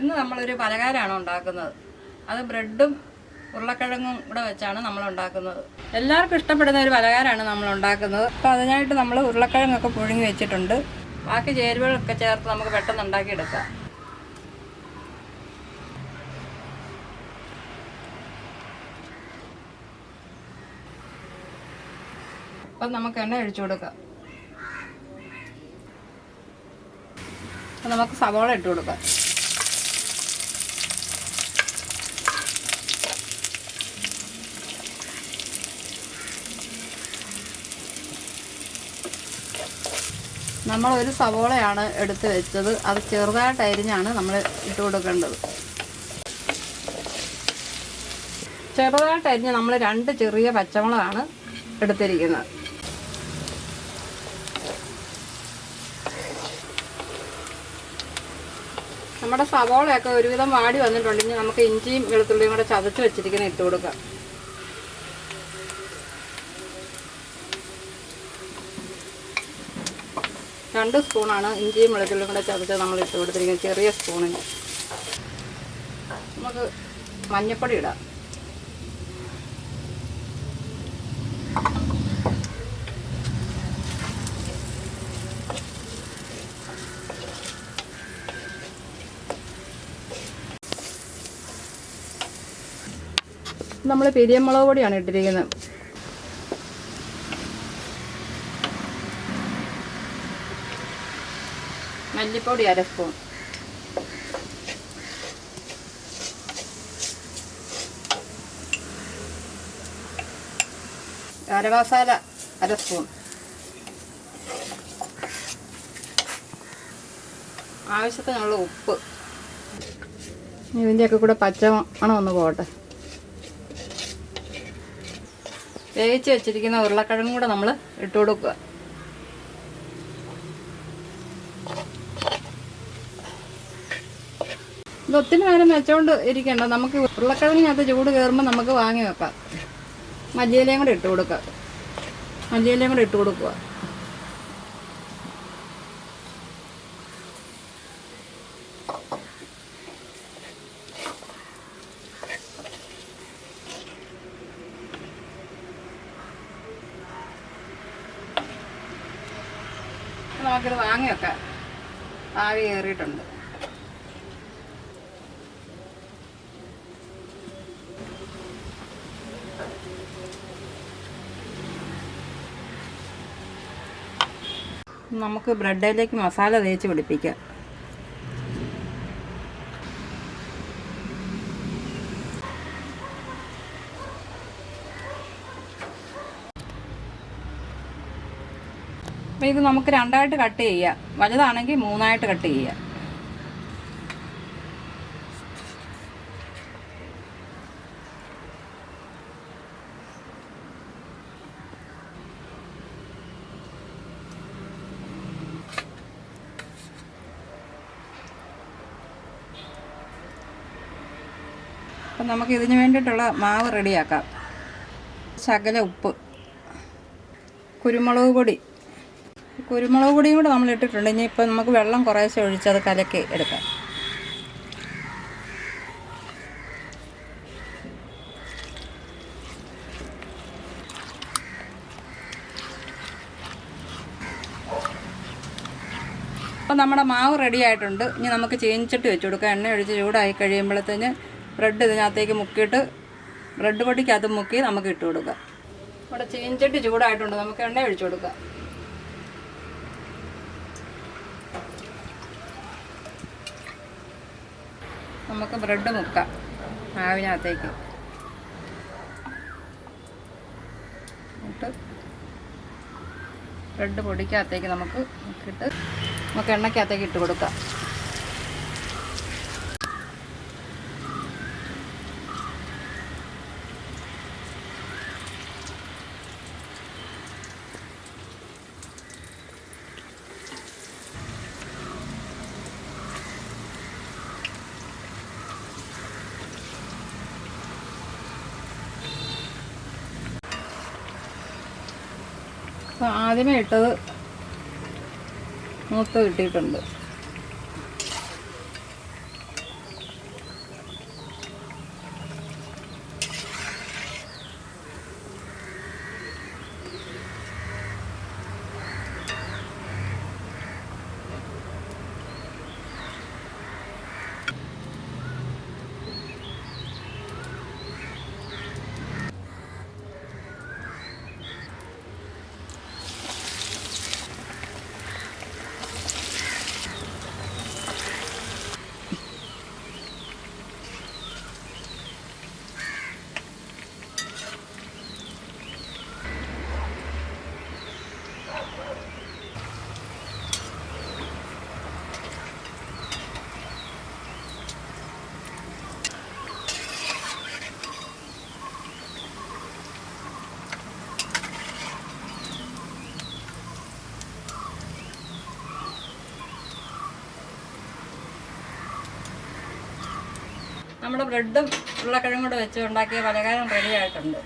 ഇന്ന് നമ്മളൊരു പലഹാരമാണ് ഉണ്ടാക്കുന്നത്. അത് ബ്രെഡും ഉരുളക്കിഴങ്ങും കൂടെ വെച്ചാണ് നമ്മൾ ഉണ്ടാക്കുന്നത്. എല്ലാവർക്കും ഇഷ്ടപ്പെടുന്ന ഒരു പലഹാരമാണ് നമ്മൾ ഉണ്ടാക്കുന്നത്. അപ്പോൾ അതിനായിട്ട് നമ്മൾ ഉരുളക്കിഴങ്ങൊക്കെ പുഴുങ്ങി വെച്ചിട്ടുണ്ട്. ബാക്കി ചേരുവകളൊക്കെ ചേർത്ത് നമുക്ക് പെട്ടെന്ന് ഉണ്ടാക്കിയെടുക്കാം. അപ്പം നമുക്ക് എണ്ണ ഒഴിച്ചു കൊടുക്കാം. നമുക്ക് സവാള ഇട്ട് കൊടുക്കാം. നമ്മൾ ഒരു സവോളയാണ് എടുത്ത് വെച്ചത്. അത് ചെറുതായിട്ട് അരിഞ്ഞാണ് നമ്മൾ ഇട്ട് കൊടുക്കേണ്ടത്. ചെറുതായിട്ട് അരിഞ്ഞ് നമ്മൾ രണ്ട് ചെറിയ പച്ചമുളകാണ് എടുത്തിരിക്കുന്നത്. നമ്മുടെ സവോളയൊക്കെ ഒരുവിധം വാടി വന്നിട്ടുണ്ടെങ്കിൽ നമുക്ക് ഇഞ്ചിയും വെളുത്തുള്ളിയും കൂടെ ചതച്ച് വെച്ചിരിക്കുന്ന ഇട്ട് കൊടുക്കാം. രണ്ട് സ്പൂണാണ് ഇഞ്ചിയും വെളുത്തുള്ളിയും കൂടെ ചതച്ച് നമ്മൾ ഇട്ട് കൊടുത്തിരിക്കുന്നത്. ചെറിയ സ്പൂണിന്. നമുക്ക് മഞ്ഞൾപ്പൊടി ഇടാം. നമ്മൾ പെരിയമുളക് പൊടിയാണ് ഇട്ടിരിക്കുന്നത്. മല്ലിപ്പൊടി അര ഗരമസാല അര ആവശ്യത്തിനുള്ള ഉപ്പ്. ഇതിന്റെയൊക്കെ കൂടെ പച്ച മണം ഒന്ന് പോകട്ടെ. വേവിച്ച് വെച്ചിരിക്കുന്ന ഉരുളക്കിഴങ്ങും കൂടെ നമ്മൾ ഇട്ട് കൊടുക്കുക. ഇത് ഒത്തിരി നേരം വെച്ചോണ്ട് ഇരിക്കണ്ട. നമുക്ക് ഉരുളക്കിഴങ്ങിനകത്ത് ചൂട് കയറുമ്പോൾ നമുക്ക് വാങ്ങി വെക്കാം. മല്ലിയിലയും കൂടെ ഇട്ട് കൊടുക്കാം. മല്ലിയിലയും കൂടെ ഇട്ട് കൊടുക്കുക. നമുക്കിത് വാങ്ങി വെക്കാം. ആവി കയറിയിട്ടുണ്ട്. നമുക്ക് ബ്രെഡിലേക്ക് മസാല തേച്ച് പിടിപ്പിക്കാം. അപ്പോൾ ഇത് നമുക്ക് രണ്ടായിട്ട് കട്ട് ചെയ്യാം. വലുതാണെങ്കിൽ മൂന്നായിട്ട് കട്ട് ചെയ്യാം. അപ്പം നമുക്ക് ഇതിന് വേണ്ടിയിട്ടുള്ള മാവ് റെഡിയാക്കാം. ശകല ഉപ്പ് കുരുമുളക് പൊടി. കുരുമുളക് പൊടിയും കൂടെ നമ്മൾ ഇട്ടിട്ടുണ്ട്. ഇനി ഇപ്പം നമുക്ക് വെള്ളം കുറേശ്ശെ ഒഴിച്ച് അത് കലക്കി എടുക്കാം. അപ്പം നമ്മുടെ മാവ് റെഡി ആയിട്ടുണ്ട് ഇനി നമുക്ക് ചീനിച്ചട്ടി വെച്ച് കൊടുക്കാം. എണ്ണ ഒഴിച്ച് ചൂടായി കഴിയുമ്പോഴത്തേന് ബ്രെഡ് ഇതിനകത്തേക്ക് മുക്കിയിട്ട് ബ്രെഡ് പൊടിക്കകത്ത് മുക്കി നമുക്ക് ഇട്ട് കൊടുക്കാം. ഇവിടെ ചീഞ്ചട്ടി ചൂടായിട്ടുണ്ട്. നമുക്ക് എണ്ണ ഒഴിച്ചു കൊടുക്കാം. നമുക്ക് ബ്രെഡ് മുക്കാം ആവിനകത്തേക്ക്. ബ്രെഡ് പൊടിക്കകത്തേക്ക് നമുക്ക് ഇട്ട് നമുക്ക് എണ്ണയ്ക്കകത്തേക്ക് ഇട്ട് കൊടുക്കാം. ആദ്യമേ ഇട്ടത് മൂത്ത് കിട്ടിയിട്ടുണ്ട്. നമ്മുടെ ബ്രെഡും ഉരുളക്കിഴങ്ങും കൂടെ വെച്ച് ഉണ്ടാക്കിയ പലഹാരം റെഡി ആയിട്ടുണ്ട്.